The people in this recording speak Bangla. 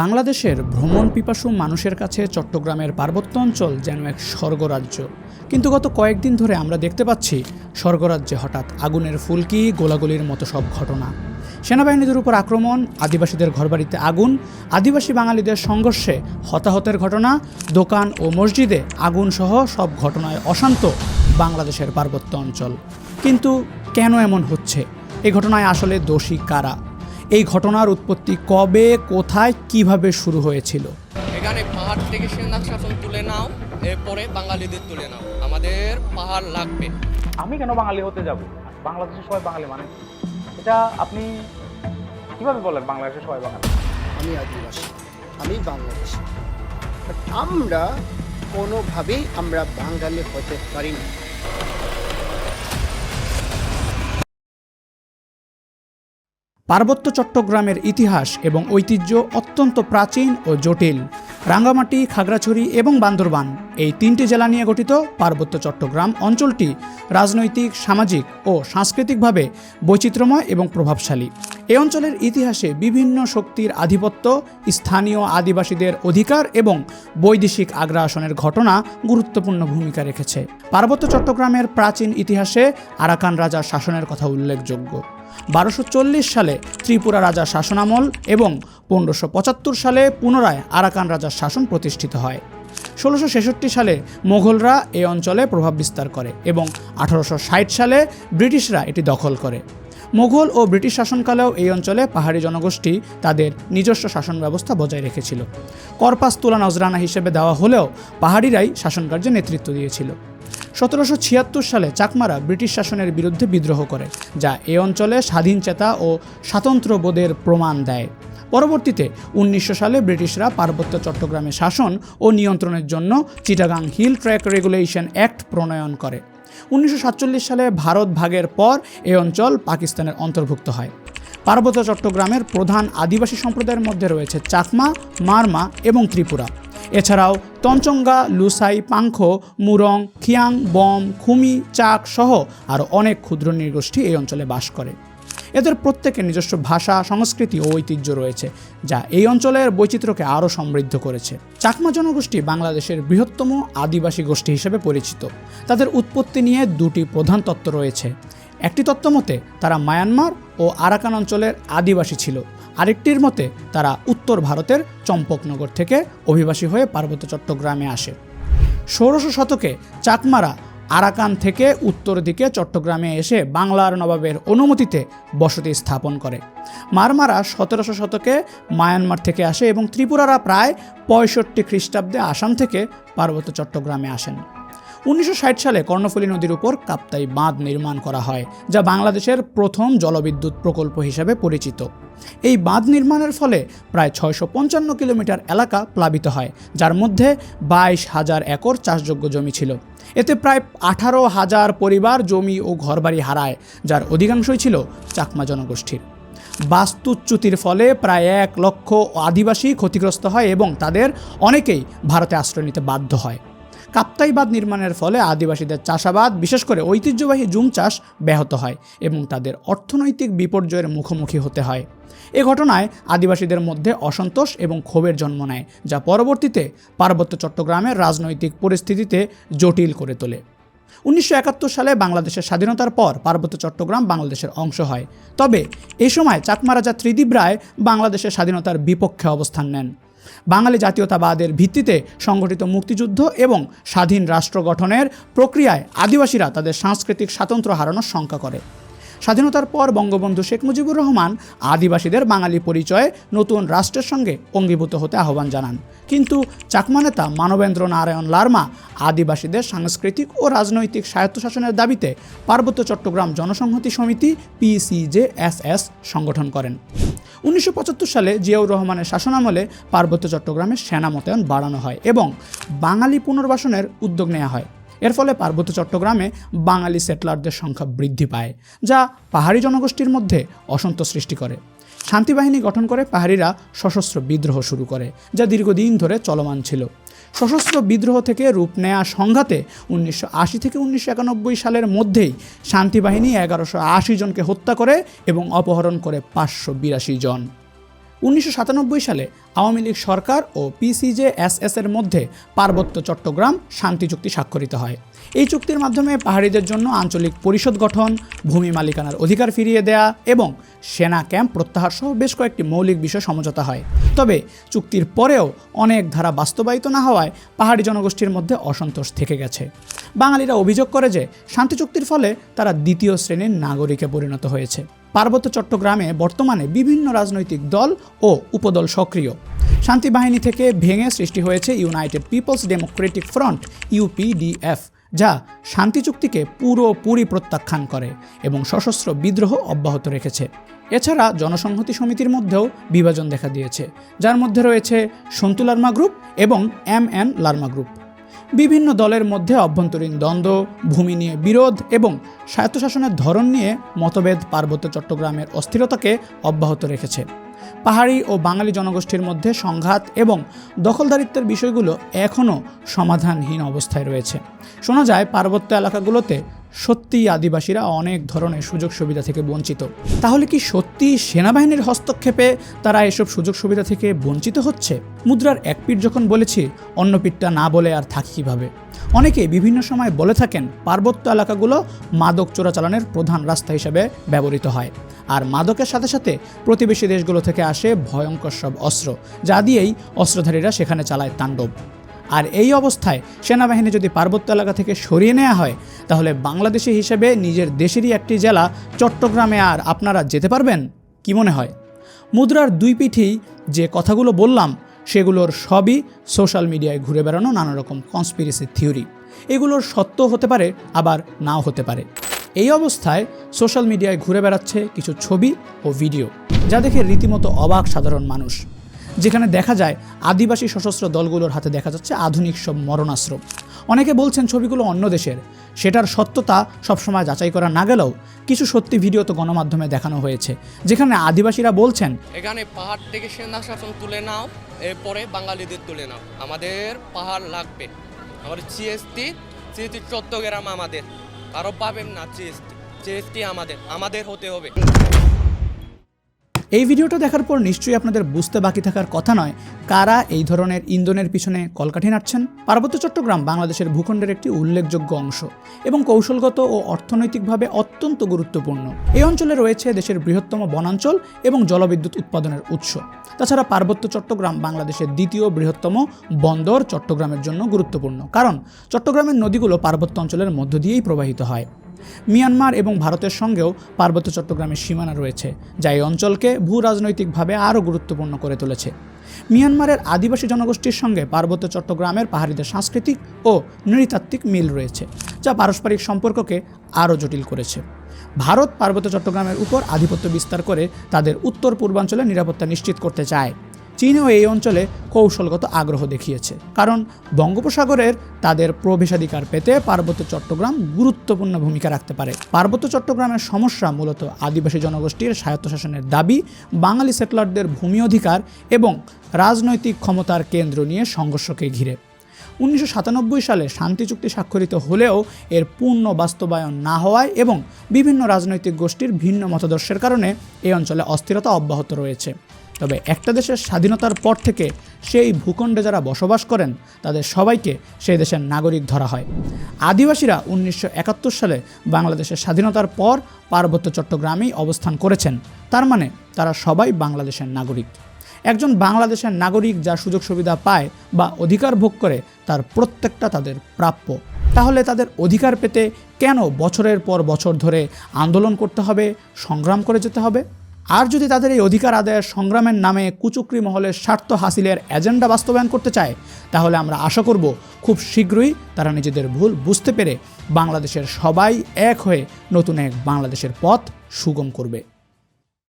বাংলাদেশের ভ্রমণ পিপাসু মানুষের কাছে চট্টগ্রামের পার্বত্য অঞ্চল যেন এক স্বর্গরাজ্য। কিন্তু গত কয়েকদিন ধরে আমরা দেখতে পাচ্ছি স্বর্গরাজ্যে হঠাৎ আগুনের ফুলকি, গোলাগুলির মতো সব ঘটনা। সেনাবাহিনীদের উপর আক্রমণ, আদিবাসীদের ঘরবাড়িতে আগুন, আদিবাসী বাঙালিদের সংঘর্ষে হতাহতের ঘটনা, দোকান ও মসজিদে আগুন সহ সব ঘটনায় অশান্ত বাংলাদেশের পার্বত্য অঞ্চল। কিন্তু কেন এমন হচ্ছে? এই ঘটনায় আসলে দোষী কারা? এই ঘটনার উৎপত্তি কবে কোথায় কীভাবে শুরু হয়েছিল? এখানে পাহাড় থেকে সেনাক শাসন তুলে নাও এরপরে বাঙালিদের তুলে নাও। আমাদের পাহাড় লাগবে। আমি কেন বাঙালি হতে যাব? বাংলাদেশের সবাই বাঙালি মানে এটা আপনি কীভাবে বলেন বাংলাদেশের সবাই বাঙালি? আমি আদিবাসী আমি বাংলাদেশি। আমরা কোনোভাবেই আমরা বাঙালি হতে পারি না পার্বত্য চট্টগ্রামের ইতিহাস এবং ঐতিহ্য অত্যন্ত প্রাচীন ও জটিল। রাঙ্গামাটি, খাগড়াছড়ি এবং বান্দরবান এই তিনটি জেলা নিয়ে গঠিত পার্বত্য চট্টগ্রাম অঞ্চলটি রাজনৈতিক, সামাজিক ও সাংস্কৃতিকভাবে বৈচিত্র্যময় এবং প্রভাবশালী। এই অঞ্চলের ইতিহাসে বিভিন্ন শক্তির আধিপত্য, স্থানীয় আদিবাসীদের অধিকার এবং বৈদেশিক আগ্রাসনের ঘটনা গুরুত্বপূর্ণ ভূমিকা রেখেছে। পার্বত্য চট্টগ্রামের প্রাচীন ইতিহাসে আরাকান রাজার শাসনের কথা উল্লেখযোগ্য। বারোশো সালে ত্রিপুরা রাজার শাসনামল এবং পনেরোশো সালে পুনরায় আরাকান রাজার শাসন প্রতিষ্ঠিত হয়। ষোলোশো সালে মোঘলরা এ অঞ্চলে প্রভাব বিস্তার করে এবং আঠারোশো ষাট সালে ব্রিটিশরা এটি দখল করে। মোঘল ও ব্রিটিশ শাসনকালেও এই অঞ্চলে পাহাড়ি জনগোষ্ঠী তাদের নিজস্ব শাসন ব্যবস্থা বজায় রেখেছিল। করপাস তুলা নজরানা হিসেবে দেওয়া হলেও পাহাড়িরাই শাসনকার্যে নেতৃত্ব দিয়েছিল। সতেরোশো ছিয়াত্তর সালে চাকমারা ব্রিটিশ শাসনের বিরুদ্ধে বিদ্রোহ করে, যা এ অঞ্চলে স্বাধীন চেতা ও স্বাতন্ত্র্যবোধের প্রমাণ দেয়। পরবর্তীতে উনিশশো সালে ব্রিটিশরা পার্বত্য চট্টগ্রামে শাসন ও নিয়ন্ত্রণের জন্য Chittagong hill track regulation act প্রণয়ন করে। উনিশশো সাতচল্লিশ সালে ভারত ভাগের পর এ অঞ্চল পাকিস্তানের অন্তর্ভুক্ত হয়। পার্বত্য চট্টগ্রামের প্রধান আদিবাসী সম্প্রদায়ের মধ্যে রয়েছে চাকমা, মারমা এবং ত্রিপুরা। এছাড়াও তঞ্চঙ্গা, লুসাই, পাংখ, মুরং, খিয়াং, বম, খুমি, চাক সহ আরও অনেক ক্ষুদ্র নৃগোষ্ঠী এই অঞ্চলে বাস করে। এদের প্রত্যেকের নিজস্ব ভাষা, সংস্কৃতি ও ঐতিহ্য রয়েছে, যা এই অঞ্চলের বৈচিত্র্যকে আরও সমৃদ্ধ করেছে। চাকমা জনগোষ্ঠী বাংলাদেশের বৃহত্তম আদিবাসী গোষ্ঠী হিসেবে পরিচিত। তাদের উৎপত্তি নিয়ে দুটি প্রধান তত্ত্ব রয়েছে। একটি তত্ত্ব মতে তারা মায়ানমার ও আরাকান অঞ্চলের আদিবাসী ছিল। আরেকটির মতে, তারা উত্তর ভারতের চম্পকনগর থেকে অভিবাসী হয়ে পার্বত্য চট্টগ্রামে আসে। ষোড়শ শতকে চাকমারা আরাকান থেকে উত্তর দিকে চট্টগ্রামে এসে বাংলার নবাবের অনুমতিতে বসতি স্থাপন করে। মারমারা সতেরোশো শতকে মায়ানমার থেকে আসে এবং ত্রিপুরারা প্রায় পঁয়ষট্টি খ্রিস্টাব্দে আসাম থেকে পার্বত্য চট্টগ্রামে আসেন। উনিশশো ষাট সালে কর্ণফুলী নদীর উপর কাপ্তাই বাঁধ নির্মাণ করা হয়, যা বাংলাদেশের প্রথম জলবিদ্যুৎ প্রকল্প হিসাবে পরিচিত। এই বাঁধ নির্মাণের ফলে প্রায় ছয়শো পঞ্চান্ন কিলোমিটার এলাকা প্লাবিত হয়, যার মধ্যে বাইশ হাজার একর চাষযোগ্য জমি ছিল। এতে প্রায় আঠারো হাজার পরিবার জমি ও ঘরবাড়ি হারায়, যার অধিকাংশই ছিল চাকমা জনগোষ্ঠীর। বাস্তুচ্যুতির ফলে প্রায় এক লক্ষ আদিবাসী ক্ষতিগ্রস্ত হয় এবং তাদের অনেকেই ভারতে আশ্রয় নিতে বাধ্য হয়। কাপ্তাইবাদ নির্মাণের ফলে আদিবাসীদের চাষাবাদ, বিশেষ করে ঐতিহ্যবাহী জুম চাষ ব্যাহত হয় এবং তাদের অর্থনৈতিক বিপর্যয়ের মুখোমুখি হতে হয়। এ ঘটনায় আদিবাসীদের মধ্যে অসন্তোষ এবং ক্ষোভের জন্ম নেয়, যা পরবর্তীতে পার্বত্য চট্টগ্রামের রাজনৈতিক পরিস্থিতিতে জটিল করে তোলে। উনিশশো একাত্তর সালে বাংলাদেশের স্বাধীনতার পর পার্বত্য চট্টগ্রাম বাংলাদেশের অংশ হয়। তবে এ সময় চাকমা রাজা ত্রিদীপ রায় বাংলাদেশের স্বাধীনতার বিপক্ষে অবস্থান নেন। বাঙালি জাতীয়তাবাদের ভিত্তিতে সংগঠিত মুক্তিযুদ্ধ এবং স্বাধীন রাষ্ট্র গঠনের প্রক্রিয়ায় আদিবাসীরা তাদের সাংস্কৃতিক স্বাতন্ত্র্য হারানোর শঙ্কা করে। স্বাধীনতার পর বঙ্গবন্ধু শেখ মুজিবুর রহমান আদিবাসীদের বাঙালি পরিচয়ে নতুন রাষ্ট্রের সঙ্গে অঙ্গীভূত হতে আহ্বান জানান। কিন্তু চাকমা নেতা মানবেন্দ্র নারায়ণ লার্মা আদিবাসীদের সাংস্কৃতিক ও রাজনৈতিক স্বায়ত্তশাসনের দাবিতে পার্বত্য চট্টগ্রাম জনসংহতি সমিতি পিসিজেএসএস সংগঠন করেন। উনিশশো পঁচাত্তর সালে জিয়াউর রহমানের শাসনামলে পার্বত্য চট্টগ্রামে সেনা মোতায়েন বাড়ানো হয় এবং বাঙালি পুনর্বাসনের উদ্যোগ নেওয়া হয়। এর ফলে পার্বত্য চট্টগ্রামে বাঙালি সেটলারদের সংখ্যা বৃদ্ধি পায়, যা পাহাড়ি জনগোষ্ঠীর মধ্যে অসন্তোষ সৃষ্টি করে। শান্তিবাহিনী গঠন করে পাহাড়িরা সশস্ত্র বিদ্রোহ শুরু করে, যা দীর্ঘদিন ধরে চলমান ছিল। সশস্ত্র বিদ্রোহ থেকে রূপ নেয়া সংঘাতে উনিশশো আশি থেকে উনিশশো একানব্বই সালের মধ্যেই শান্তিবাহিনী এগারোশো আশি জনকে হত্যা করে এবং অপহরণ করে পাঁচশো বিরাশি জন। উনিশশো সাতানব্বই সালে আওয়ামী লীগ সরকার ও পিসিজে এস এর মধ্যে পার্বত্য চট্টগ্রাম শান্তি চুক্তি স্বাক্ষরিত হয়। এই চুক্তির মাধ্যমে পাহাড়িদের জন্য আঞ্চলিক পরিষদ গঠন, ভূমি মালিকানার অধিকার ফিরিয়ে দেয়া এবং সেনা ক্যাম্প প্রত্যাহার সহ বেশ কয়েকটি মৌলিক বিষয় সমঝোতা হয়। তবে চুক্তির পরেও অনেক ধারা বাস্তবায়িত না হওয়ায় পাহাড়ি জনগোষ্ঠীর মধ্যে অসন্তোষ থেকে গেছে। বাঙালিরা অভিযোগ করে যে শান্তি চুক্তির ফলে তারা দ্বিতীয় শ্রেণির নাগরিকে পরিণত হয়েছে। পার্বত্য চট্টগ্রামে বর্তমানে বিভিন্ন রাজনৈতিক দল ও উপদল সক্রিয়। শান্তি বাহিনী থেকে ভেঙে সৃষ্টি হয়েছে United People's Democratic Front, UPDF, যা শান্তি চুক্তিকে পুরোপুরি প্রত্যাখ্যান করে এবং সশস্ত্র বিদ্রোহ অব্যাহত রেখেছে। এছাড়া জনসংহতি সমিতির মধ্যেও বিভাজন দেখা দিয়েছে, যার মধ্যে রয়েছে সন্তু লার্মা গ্রুপ এবং এম এন লার্মা গ্রুপ। বিভিন্ন দলের মধ্যে অভ্যন্তরীণ দ্বন্দ্ব, ভূমি নিয়ে বিরোধ এবং স্বায়ত্তশাসনের ধরন নিয়ে মতভেদ পার্বত্য চট্টগ্রামের অস্থিরতাকে অব্যাহত রেখেছে। পাহাড়ি ও বাঙালি জনগোষ্ঠীর মধ্যে সংঘাত এবং দখলদারিত্বের বিষয়গুলো এখনও সমাধানহীন অবস্থায় রয়েছে। শোনা যায়, পার্বত্য এলাকাগুলোতে সত্যিই আদিবাসীরা অনেক ধরনের সুযোগ সুবিধা থেকে বঞ্চিত। তাহলে কি সত্যি সেনাবাহিনীর হস্তক্ষেপে তারা এসব সুযোগ সুবিধা থেকে বঞ্চিত হচ্ছে? মুদ্রার এক পিঠ যখন বলেছি, অন্য পিঠটা না বলে আর থাকি কীভাবে? অনেকে বিভিন্ন সময় বলে থাকেন, পার্বত্য এলাকাগুলো মাদক চোরাচালানের প্রধান রাস্তা হিসেবে ব্যবহৃত হয়। আর মাদকের সাথে সাথে প্রতিবেশী দেশগুলো থেকে আসে ভয়ঙ্কর সব অস্ত্র, যা দিয়েই অস্ত্রধারীরা সেখানে চালায় তাণ্ডব। আর এই অবস্থায় সেনাবাহিনী যদি পার্বত্য এলাকা থেকে সরিয়ে নেওয়া হয়, তাহলে বাংলাদেশি হিসেবে নিজের দেশেরই একটি জেলা চট্টগ্রামে আর আপনারা যেতে পারবেন? কি মনে হয়? মুদ্রার দুই পিঠেই যে কথাগুলো বললাম, সেগুলোর সবই সোশ্যাল মিডিয়ায় ঘুরে বেড়ানো নানা রকম কনস্পিরেসি থিওরি এগুলোর সত্য হতে পারে, আবার নাও হতে পারে। এই অবস্থায় সোশ্যাল মিডিয়ায় ঘুরে বেড়াচ্ছে কিছু ছবি ও ভিডিও, যা দেখে রীতিমতো অবাক সাধারণ মানুষ। যেখানে দেখা যায় আদিবাসী সশস্ত্র দলগুলোর হাতে দেখা যাচ্ছে আধুনিক সব মরণাস্ত্র। অনেকে বলছেন ছবিগুলো অন্য দেশের। সেটার সত্যতা সবসময় যাচাই করা না গেলেও কিছু সত্যি ভিডিও তো গণমাধ্যমে দেখানো হয়েছে, যেখানে আদিবাসীরা বলছেন, এখানে পাহাড় থেকে সেনা তুলে নাও, এরপরে বাঙালিদের তুলে নাও। আমাদের পাহাড় লাগবে। আমাদের জিএসটি জিএসটি চট্টগ্রাম আমাদের। আরও পাবেন না জিএসটি। জিএসটি আমাদের। আমাদের হতে হবে। এই ভিডিওটা দেখার পর নিশ্চয়ই আপনাদের বুঝতে বাকি থাকার কথা নয়, কারা এই ধরনের ইন্ধনের পিছনে কলকাঠি নাড়ছেন? পার্বত্য চট্টগ্রাম বাংলাদেশের ভূখণ্ডের একটি উল্লেখযোগ্য অংশ এবং কৌশলগত ও অর্থনৈতিকভাবে অত্যন্ত গুরুত্বপূর্ণ। এই অঞ্চলে রয়েছে দেশের বৃহত্তম বনাঞ্চল এবং জলবিদ্যুৎ উৎপাদনের উৎস। তাছাড়া পার্বত্য চট্টগ্রাম বাংলাদেশের দ্বিতীয় বৃহত্তম বন্দর চট্টগ্রামের জন্য গুরুত্বপূর্ণ। কারণ চট্টগ্রামের নদীগুলো পার্বত্য অঞ্চলের মধ্য দিয়েই প্রবাহিত হয়। মিয়ানমার এবং ভারতের সঙ্গেও পার্বত্য চট্টগ্রামের সীমানা রয়েছে, যা এই অঞ্চলকে ভূ রাজনৈতিকভাবে আরও গুরুত্বপূর্ণ করে তুলেছে। মিয়ানমারের আদিবাসী জনগোষ্ঠীর সঙ্গে পার্বত্য চট্টগ্রামের পাহাড়িদের সাংস্কৃতিক ও নৃতাত্ত্বিক মিল রয়েছে, যা পারস্পরিক সম্পর্ককে আরও জটিল করেছে। ভারত পার্বত্য চট্টগ্রামের উপর আধিপত্য বিস্তার করে তাদের উত্তর পূর্বাঞ্চলে নিরাপত্তা নিশ্চিত করতে চায়। চীনও এই অঞ্চলে কৌশলগত আগ্রহ দেখিয়েছে। কারণ বঙ্গোপসাগরের তাদের প্রবেশাধিকার পেতে পার্বত্য চট্টগ্রাম গুরুত্বপূর্ণ ভূমিকা রাখতে পারে। পার্বত্য চট্টগ্রামের সমস্যা মূলত আদিবাসী জনগোষ্ঠীর স্বায়ত্তশাসনের দাবি, বাঙালি সেটলারদের ভূমি অধিকার এবং রাজনৈতিক ক্ষমতার কেন্দ্র নিয়ে সংঘর্ষকে ঘিরে। উনিশশো সাতানব্বই সালে শান্তি চুক্তি স্বাক্ষরিত হলেও এর পূর্ণ বাস্তবায়ন না হওয়ায় এবং বিভিন্ন রাজনৈতিক গোষ্ঠীর ভিন্ন মতাদর্শের কারণে এই অঞ্চলে অস্থিরতা অব্যাহত রয়েছে। তবে একটা দেশের স্বাধীনতার পর থেকে সেই ভূখণ্ডে যারা বসবাস করেন, তাদের সবাইকে সেই দেশের নাগরিক ধরা হয়। আদিবাসীরা উনিশশো একাত্তর সালে বাংলাদেশের স্বাধীনতার পর পার্বত্য চট্টগ্রামেই অবস্থান করেছেন। তার মানে তারা সবাই বাংলাদেশের নাগরিক। একজন বাংলাদেশের নাগরিক যা সুযোগ সুবিধা পায় বা অধিকার ভোগ করে, তার প্রত্যেকটা তাদের প্রাপ্য। তাহলে তাদের অধিকার পেতে কেন বছরের পর বছর ধরে আন্দোলন করতে হবে, সংগ্রাম করে যেতে হবে? আর যদি তাদের এই অধিকার আদায়ের সংগ্রামের নামে কুচুকরি মহলের স্বার্থ হাসিলের এজেন্ডা বাস্তবায়ন করতে চায়, তাহলে আমরা আশা করব খুব শীঘ্রই তারা নিজেদের ভুল বুঝতে পেরে বাংলাদেশের সবাই এক হয়ে নতুন এক বাংলাদেশের পথ সুগম করবে।